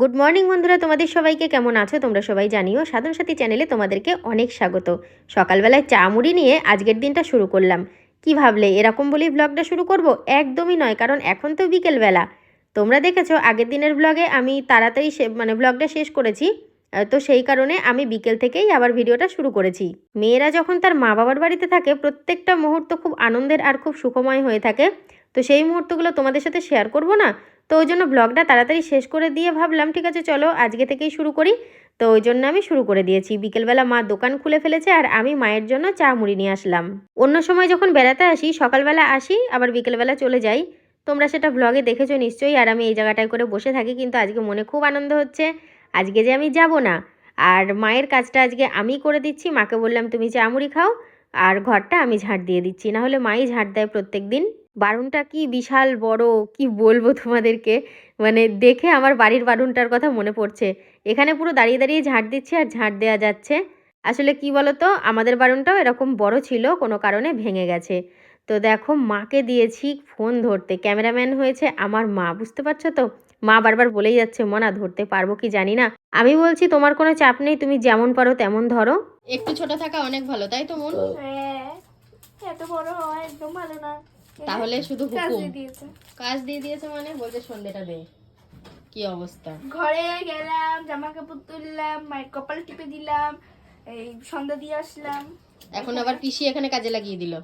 Good morning বন্ধুরা। তোমাদের সবাইকে কেমন আছো? তোমরা সবাই জানিও, সাধন সাথী চ্যানেলে তোমাদেরকে অনেক স্বাগত। সকালবেলায় চা মুড়ি নিয়ে আজকের দিনটা শুরু করলাম। কি ভাবলে, এরকম বলেই ব্লগটা শুরু করব? একদমই নয়, কারণ এখন তো বিকেলবেলা। তোমরা দেখেছ, আগের দিনের ব্লগে আমি তাড়াতাড়ি মানে ব্লগটা শেষ করেছি। তো সেই কারণে আমি বিকেল থেকেই আবার ভিডিওটা শুরু করেছি। মেয়েরা যখন তার মা বাবার বাড়িতে থাকে, প্রত্যেকটা মুহূর্ত খুব আনন্দের আর খুব সুখময় হয়ে থাকে। তো সেই মুহূর্তগুলো তোমাদের সাথে শেয়ার করব না? তো ওই জন্য ব্লগটা তাড়াতাড়ি শেষ করে দিয়ে ভাবলাম, ঠিক আছে চলো আজকে থেকেই শুরু করি। তো ওই জন্য আমি শুরু করে দিয়েছি। বিকেলবেলা মা দোকান খুলে ফেলেছে আর আমি মায়ের জন্য চা মুড়ি নিয়ে আসলাম। অন্য সময় যখন বেড়াতে আসি, সকালবেলা আসি, আবার বিকেলবেলা চলে যাই। তোমরা সেটা ব্লগে দেখেছ নিশ্চয়ই, আর আমি এই জায়গাটায় করে বসে থাকি, কিন্তু আজকে মনে খুব আনন্দ হচ্ছে। আজকে যে আমি যাব না, আর মায়ের কাজটা আজকে আমি করে দিচ্ছি। মাকে বললাম, তুমি চা মুড়ি খাও, আর ঘরটা আমি ঝাঁট দিয়ে দিচ্ছি। না হলে মাই ঝাঁট দেয় প্রত্যেক দিন। বারুনটা কি বিশাল বড়? কি বলব তোমাদেরকে? মানে দেখে আমার বাড়ির বারুনটার কথা মনে পড়ছে। এখানে পুরো দাঁড়িয়ে দাঁড়িয়ে ঝাড় দিচ্ছে আর ঝাড় দেওয়া যাচ্ছে। আসলে কি বলো তো আমাদের বারুনটাও এরকম বড় ছিল কোনো কারণে ভেঙে গেছে। তো দেখো মাকে দিয়েছি ফোন ধরতে। ক্যামেরাম্যান হয়েছে আমার মা বুঝতে পারছ তো? মা বারবার বলেই যাচ্ছে মনা ধরতে পারব কি জানি না। আমি বলছি তোমার কোনো চাপ নেই তুমি যেমন পারো তেমন ধরো। একটু ছোট থাকা অনেক ভালো তাই তো মন? হ্যাঁ এত বড় হয় একদম ভালো না। তাহলে শুধু কাজ হুকুম। দিয়ে দিয়েছে। কাজ দিয়ে দিয়েছে মানে বলছে সন্ধ্যেটা দে কি অবস্থা? ঘরে গেলাম জামা কাপড় তুললাম মায়ের কপাল টিপে দিলাম এই সন্ধ্যা দিয়ে আসলাম। এখন আবার পিসি এখানে কাজে লাগিয়ে দিল।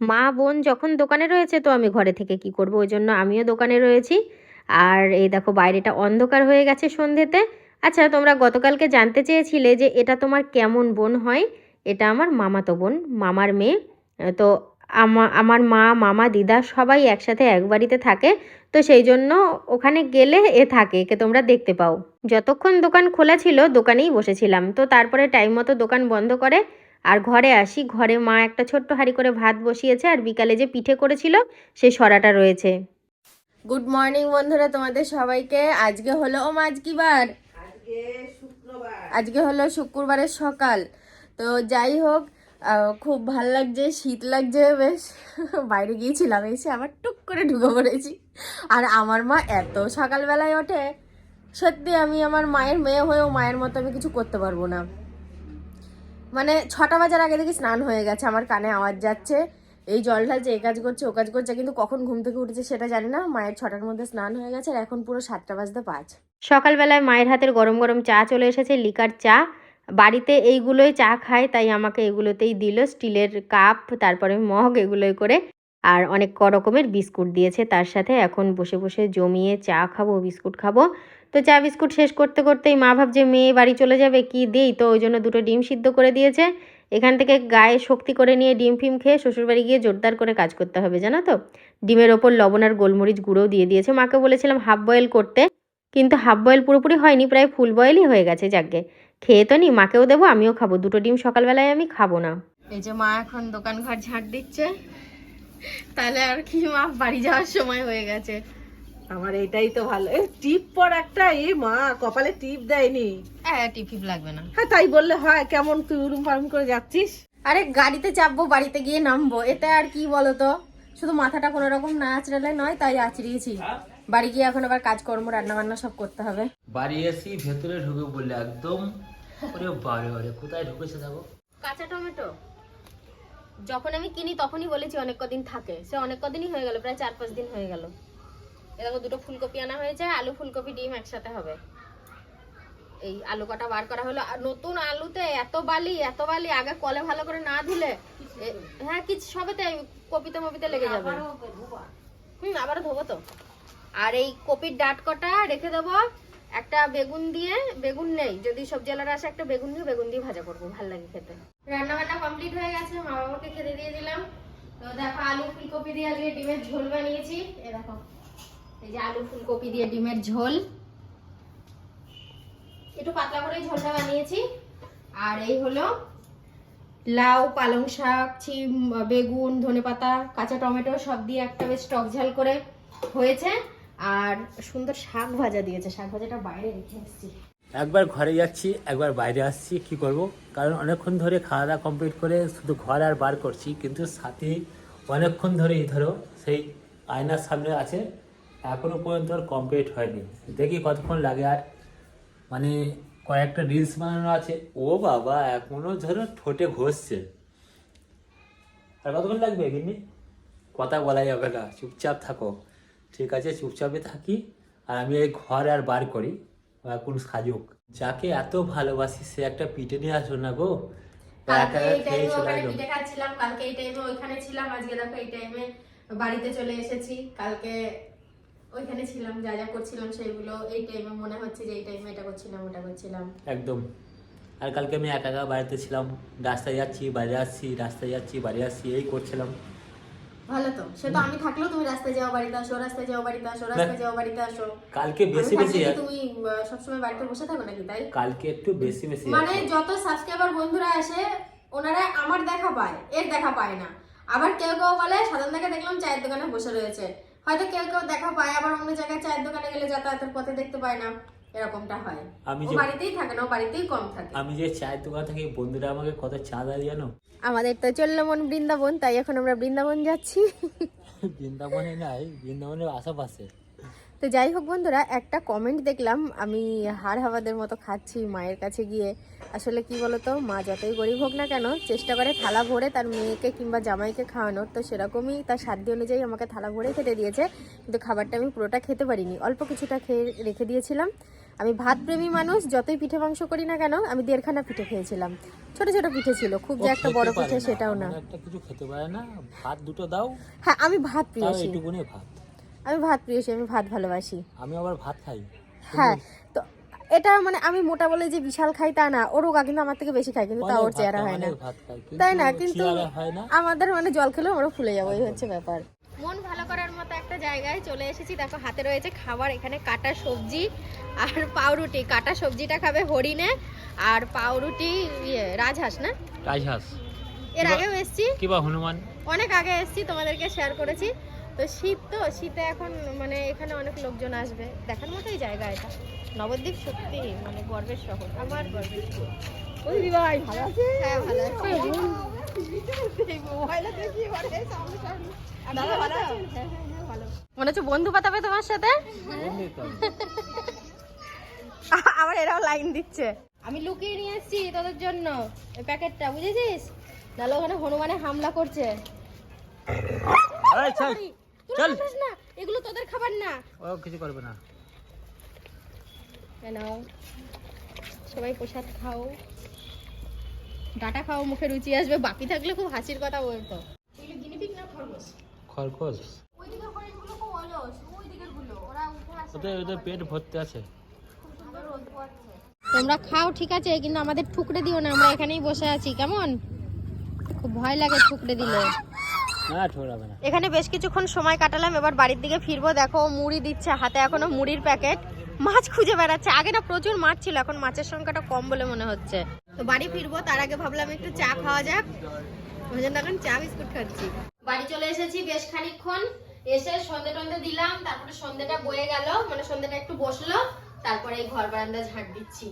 মা বোন যখন দোকানে রয়েছে তো আমি ঘরে থেকে কি করব? ওই জন্য আমিও দোকানে রয়েছি। আর এই দেখো বাইরেটা অন্ধকার হয়ে গেছে সন্ধ্যেতে। আচ্ছা তোমরা গতকালকে জানতে চেয়েছিলে যে এটা তোমার কেমন বোন হয়? এটা আমার মামাতো বোন মামার মেয়ে। তো আমার মা মামা দিদা সবাই একসাথে এক বাড়িতে থাকে। তো সেই জন্য ওখানে গেলে এ থাকে একে তোমরা দেখতে পাও। যতক্ষণ দোকান খোলা ছিল দোকানেই বসেছিলাম। তো তারপরে টাইম মতো দোকান বন্ধ করে আর ঘরে আসি। ঘরে মা একটা ছোট্ট হাঁড়ি করে ভাত বসিয়েছে আর বিকালে যে পিঠে করেছিল সেই সরাটা রয়েছে। গুড মর্নিং বন্ধুরা তোমাদের সবাইকে। আজকে হলো ও মা কি বার? আজকে হলো শুক্রবারের সকাল। তো যাই হোক খুব ভালো লাগছে, শীত লাগছে বেশ। বাইরে গিয়েছিলাম, এসে আবার টুক করে ঢুকে পড়েছি। আর আমার মা এত সকালবেলায় ওঠে, সত্যি আমি আমার মায়ের মেয়ে হয়েও মায়ের মতো আমি কিছু করতে পারব না। মানে ছটা বাজার আগে থেকে স্নান হয়ে গেছে, আমার কানে আওয়াজ যাচ্ছে। এই জল ঢালছে এই কাজ করছে, ও কাজ করছে, কিন্তু কখন ঘুম থেকে উঠেছে সেটা জানি না। মায়ের ছটার মধ্যে স্নান হয়ে গেছে আর এখন পুরো সাতটা বাজতে পাঁচ। সকালবেলায় মায়ের হাতের গরম গরম চা চলে এসেছে, লিকার চা। বাড়িতে এইগুলোই চা খায়, তাই আমাকে এগুলোতেই দিল। স্টিলের কাপ, তারপরে মগ এগুলোই করে, আর অনেক ক রকমের বিস্কুট দিয়েছে। তার সাথে এখন বসে বসে জমিয়ে চা খাব, বিস্কুট খাব। তো চা বিস্কুট শেষ করতে করতেই মা ভাবছে, মেয়ে বাড়ি চলে যাবে, কি দেই? তো ওই জন্য দুটো ডিম সিদ্ধ করে দিয়েছে। এখান থেকে গায়ে শক্তি করে নিয়ে ডিম ফিম খেয়ে শ্বশুরবাড়ি গিয়ে জোরদার করে কাজ করতে হবে, জানো তো? ডিমের ওপর লবণ আর গোলমরিচ গুঁড়োও দিয়ে দিয়েছে। মাকে বলেছিলাম হাফ বয়েল করতে, কিন্তু হাফ বয়েল পুরোপুরি হয়নি, প্রায় ফুল বয়েলই হয়ে গেছে, যাকে খেয়ে তো নি মাকেও দেবো আমিও খাব। দুটো ডিম সকালবেলায় আমি খাব না। এই যে মা এখন দোকান ঘর ঝাঁট দিচ্ছে। তাহলে আর কি মা বাড়ি যাওয়ার সময় হয়ে গেছে। আমার এটাই তো ভালো। টিপ পর একটা এ মা কপালে টিপ দেয়নি। হ্যাঁ টিফিন লাগবে না। হ্যাঁ তাই বললে হয় কেমন তুই উরুম ফারুম করে যাচ্ছিস? আরে গাড়িতে চাপবো বাড়িতে গিয়ে নামবো। এতে আর কি বলতো? শুধু মাথাটা কোনো রকম না আঁচড়ালে নয় তাই আঁচড়িয়েছি। বাড়ি গিয়ে এখন আবার কাজকর্ম রান্না বান্না সব করতে হবে। বাড়ি এসি ভেতরে ঢুকে বললে একদম ওরে বারে বারে কোথায় ঢুকেছে দেখো? কাঁচা টমেটো। যখন আমি কিনি তখনই বলেছি অনেক কদিন থাকে। সে অনেক কদিনই হয়ে গেল প্রায় চার পাঁচ দিন হয়ে গেল। এরকম দুটো ফুলকপি আনা হয়েছে আলু ফুলকপি ডিম একসাথে হবে। এই আলু কটা বার করা হলো আর নতুন আলুতে এত বালি এত বালি আগে কলে ভালো করে না ধুলে হ্যাঁ কিছু সবেতে কপিতে মপিতে লেগে যাবে? হুম আবারও ধোবো তো। আর এই কপির ডাট কটা রেখে দেবো একটা বেগুন দিয়ে, বেগুন নেই। যদি সবজিওয়ালারা আসে, একটা বেগুন দিয়ে বেগুন দিয়ে ভাজা করব। ভালো লাগে খেতে। রান্না বান্না কমপ্লিট হয়ে গেছে। মা বাবাকে খেতে দিয়ে দিলাম। তো দেখো, আলু ফুলকপি দিয়ে আজকে ডিমের ঝোল বানিয়েছি। এ দেখো, এই যে আলু ফুলকপি দিয়ে ডিমের ঝোল। একটু পাতলা করে ঝোলটা বানিয়েছি। আর এই হলো লাউ, পালং শাক, চিম, বেগুন, ধনেপাতা, কাঁচা টমেটো সব দিয়ে একটা বেশ টক ঝাল করে হয়েছে। আর সুন্দর শাক ভাজা দিয়েছে। শাক ভাজাটা বাইরে রেখে এসেছি। একবার ঘরে যাচ্ছি, একবার বাইরে আসছি, কি করব? কারণ অনেকক্ষণ ধরে খাওয়া দাওয়া কমপ্লিট করে শুধু ঘর আর বার করছি, কিন্তু সাথে অনেকক্ষণ ধরে এই ধরো সেই আয়নার সামনে আছে, এখনও পর্যন্ত আর কমপ্লিট হয়নি। দেখি কতক্ষণ লাগে আর মানে কয়েকটা রিলস বানানো আছে। ও বাবা, এখনও ধরো ঠোঁটে ঘষছে। আর কতক্ষণ লাগবে গিন্নি? কথা বলা যাবে না, চুপচাপ থাকো। ঠিক আছে চুপচাপে থাকি। আর আমি এই ঘর আর বার করি এখন সাজুক। যাকে এত ভালোবাসি সে একটা পিঠে নিয়ে আসো না গো? একা কালকে একা এই খেয়ে চলে পিঠে খাচ্ছিলাম কালকে এই টাইমে ওইখানে ছিলাম আজকে দেখো এই টাইমে বাড়িতে চলে এসেছি। কালকে ওইখানে ছিলাম যা যা করছিলাম সেগুলো এই টাইমে মনে হচ্ছে যে এই টাইমে এটা করছিলাম ওটা করছিলাম। একদম। আর কালকে আমি একা একা বাড়িতে ছিলাম রাস্তায় যাচ্ছি বাড়ি আসছি রাস্তায় যাচ্ছি বাড়ি আসছি এই করছিলাম। ভালো তো। সে তো আমি থাকলেও তুমি রাস্তায় যাও বাড়িতে আসো রাস্তায় যাও বাড়িতে আসো রাস্তায় যাও বাড়িতে আসো। কালকে বেশি বেশি তুমি সবসময় বাড়িতে বসে থাকো নাকি তাই? কালকে একটু বেশি বেশি মানে। যত সাবস্ক্রাইবার বন্ধুরা আসে ওনারা আমার দেখা পায় এর দেখা পায় না। আবার কেউ কেউ বলে সাধারণকে দেখলাম চায়ের দোকানে বসে রয়েছে। হয়তো কেউ কেউ দেখা পায় আবার অন্য জায়গায় চায়ের দোকানে গেলে যাতায়াতের পথে দেখতে পায় না। এরকমটা হয়। আমি ও বাড়িতেই থাকে না ও বাড়িতেই কম থাকে। আমি যে চায়ের দোকান থেকে বন্ধুরা আমাকে কত চাঁদা জানো? আমাদের তো চলল মন বৃন্দাবন তাই এখন আমরা বৃন্দাবন যাচ্ছি। বৃন্দাবনে নাই বৃন্দাবনের আশেপাশে। তো যাই হোক বন্ধুরা একটা কমেন্ট দেখলাম আমি হাড় হাওয়াদের মতো খাচ্ছি মায়ের কাছে গিয়ে। আসলে কি বলতো মা যতই গরিব হোক না কেন চেষ্টা করে থালা ভরে তার মেয়েকে কিংবা জামাইকে খাওয়ানোর। তো সেরকমই তার সাধ্য অনুযায়ী আমাকে থালা ভরে খেতে দিয়েছে কিন্তু খাবারটা আমি পুরোটা খেতে পারিনি। অল্প কিছুটা খেয়ে রেখে দিয়েছিলাম। আমি ভাত প্রেমী মানুষ যতই পিঠে মাংস করি না কেন আমি দেড়খানা পিঠে খেয়েছিলাম। ছোট ছোট পিঠে ছিল খুব যে একটা বড় পিঠে সেটাও না। একটা কিছু খেতে পারে না ভাত দুটো দাও। হ্যাঁ আমি ভাত তাও প্রিয়সী এইটুকুনি ভাত। আমি ভাত প্রিয়সী আমি ভাত ভালোবাসি। আমি আবার ভাত খাই। হ্যাঁ তো এটা মানে আমি মোটা বলে যে বিশাল খাই তা না ওর ওগা কিন্তু আমার থেকে বেশি খাই কিন্তু তা অনেক ওর চেহারা হয় না। তাই না? কিন্তু আমাদের মানে জল খেলেও আমরা ফুলে যাব এই হচ্ছে ব্যাপার। মন ভালো করার মতো একটা জায়গায় চলে এসেছি। দেখো হাতে রয়েছে খাবার এখানে কাটা সবজি আর পাউরুটি। কাটা সবজিটা খাবে হরিণে আর পাউরুটি ইয়ে রাজহাঁস না? রাজহাঁস। এর আগেও এসেছি। কিবা হনুমান? অনেক আগে এসেছি তোমাদেরকে শেয়ার করেছি। তো শীত তো শীতে এখন মানে এখানে অনেক লোকজন আসবে। দেখার মতোই জায়গা এটা। নবদ্বীপ সত্যি মানে গর্বের শহর। আমার গর্বের শহর। ভালো আছে। হ্যাঁ ভালো আছে। মনে হচ্ছে বন্ধু পাতাবে তোমার সাথে। আবার এরাও লাইন দিচ্ছে। আমি লুকিয়ে নিয়ে এসেছি তোদের জন্য এই প্যাকেটটা বুঝেছিস? নাহলে ওখানে হনুমানে হামলা করছে। চল না এগুলো তোদের খাবার না। ও কিছু করবে না। নাও সবাই প্রসাদ খাও। ডাটা খাও মুখে রুচি আসবে বাকি থাকলে খুব হাসির কথা বলতো। এগুলো গিনিপিগ না খরগোশ? খরগোশ। ওই দিকের হরিণগুলো খুব অলস ওই দিকেরগুলো ওরা উঠে আসে ওদের ওদের পেট ভর্তি আছে। তোমরা খাও ঠিক আছে কিন্তু আমাদের ঠুকরে দিও না আমরা এখানেই বসে আছি কেমন? খুব ভয় লাগে ঠুকরে দিলে। না ঠোরাবে না। এখানে বেশ কিছুক্ষণ সময় কাটালাম এবার বাড়ির দিকে ফিরবো। দেখো মুড়ি দিচ্ছে হাতে এখনও মুড়ির প্যাকেট। মাছ খুঁজে বেড়াচ্ছে। আগে না প্রচুর মাছ ছিল এখন মাছের সংখ্যাটা কম বলে মনে হচ্ছে। তো বাড়ি ফিরবো তার আগে ভাবলাম একটু চা খাওয়া যাক। ওই জন্য এখন চা বিস্কুট খাচ্ছি। বাড়ি চলে এসেছি বেশ খানিকক্ষণ। এসে সন্ধে টন্ধে দিলাম তারপরে সন্ধেটা বয়ে গেল মানে সন্ধেটা একটু বসল তারপরে এই ঘর বারান্দা ঝাড় দিচ্ছি।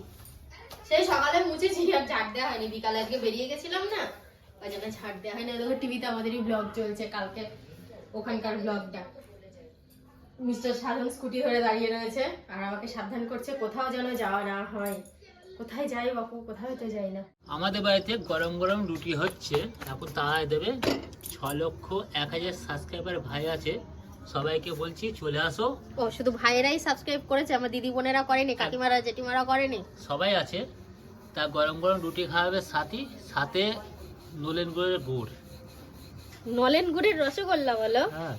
সেই সকালে মুছেছি আর ঝাড় দেওয়া হয়নি। বিকালে আজকে বেরিয়ে গেছিলাম না ওই জন্য ঝাড় দেওয়া হয়নি। দেখো টিভিতে আমাদেরই ব্লগ চলছে কালকে ওখানকার ব্লগটা মিস্টার সাধন স্কুটি ধরে দাঁড়িয়ে রয়েছে। আর আমাকে সাবধান করছে কোথাও যেন যাওয়া না হয়। কোথায় যাই বাপু কোথাও তো যাই না। আমাদের বাড়িতে গরম গরম রুটি হচ্ছে। এখন তাড়ায় দেবে। ছ লক্ষ এক হাজার সাবস্ক্রাইবার ভাই আছে। সবাইকে বলছি চলে আসো। ও শুধু ভাইয়েরাই সাবস্ক্রাইব করেছে? আমার দিদি বোনেরা করেনি কাকিমারা জেঠিমারা করেনি? সবাই আছে। তা গরম গরম রুটি খাওয়াবে সাথী। সাথে নলেন গুড়ের গুড়। নলেন গুড়ের রসগোল্লা বলো? হ্যাঁ।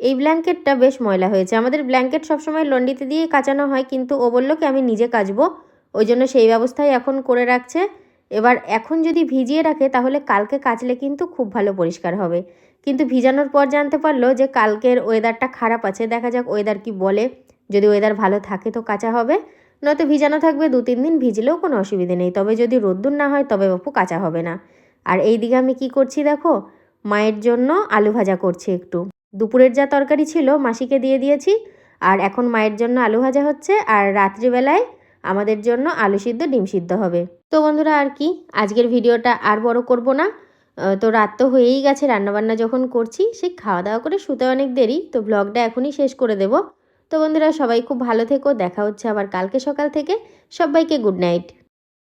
এই ব্ল্যাঙ্কেটটা বেশ ময়লা হয়েছে। আমাদের ব্ল্যাঙ্কেট সবসময় লন্ডিতে দিয়ে কাচানো হয়, কিন্তু ও বলল কি, আমি নিজে কাচবো। ওই জন্য সেই ব্যবস্থাই এখন করে রাখছে। এবার এখন যদি ভিজিয়ে রাখে, তাহলে কালকে কাচলে কিন্তু খুব ভালো পরিষ্কার হবে। কিন্তু ভিজানোর পর জানতে পারল যে কালকের ওয়েদারটা খারাপ আছে। দেখা যাক ওয়েদার কি বলে। যদি ওয়েদার ভালো থাকে তো কাঁচা হবে। নয়তো ভিজানো থাকবে দু তিন দিন, ভিজলেও কোনো অসুবিধে নেই। তবে যদি রোদ্দুর না হয়, তবে বাপু কাঁচা হবে না। আর এই দিকে আমি কি করছি দেখো? মায়ের জন্য আলু ভাজা করছি একটু। দুপুরের যা তরকারি ছিল মাসিকে দিয়ে দিয়েছি, আর এখন মায়ের জন্য আলু ভাজা হচ্ছে, আর রাত্রিবেলায় আমাদের জন্য আলু সিদ্ধ, ডিম সিদ্ধ হবে। তো বন্ধুরা, আর কি? আজকের ভিডিওটা আর বড় করব না। তো রাত তো হয়েই গেছে, রান্নাবান্না যখন করছি, সে খাওয়া দাওয়া করে শুতে অনেক দেরি, তো ব্লগটা এখনই শেষ করে দেব। তো বন্ধুরা, সবাই খুব ভালো থেকো, দেখা হচ্ছে আবার কালকে সকাল থেকে। সবাইকে গুড নাইট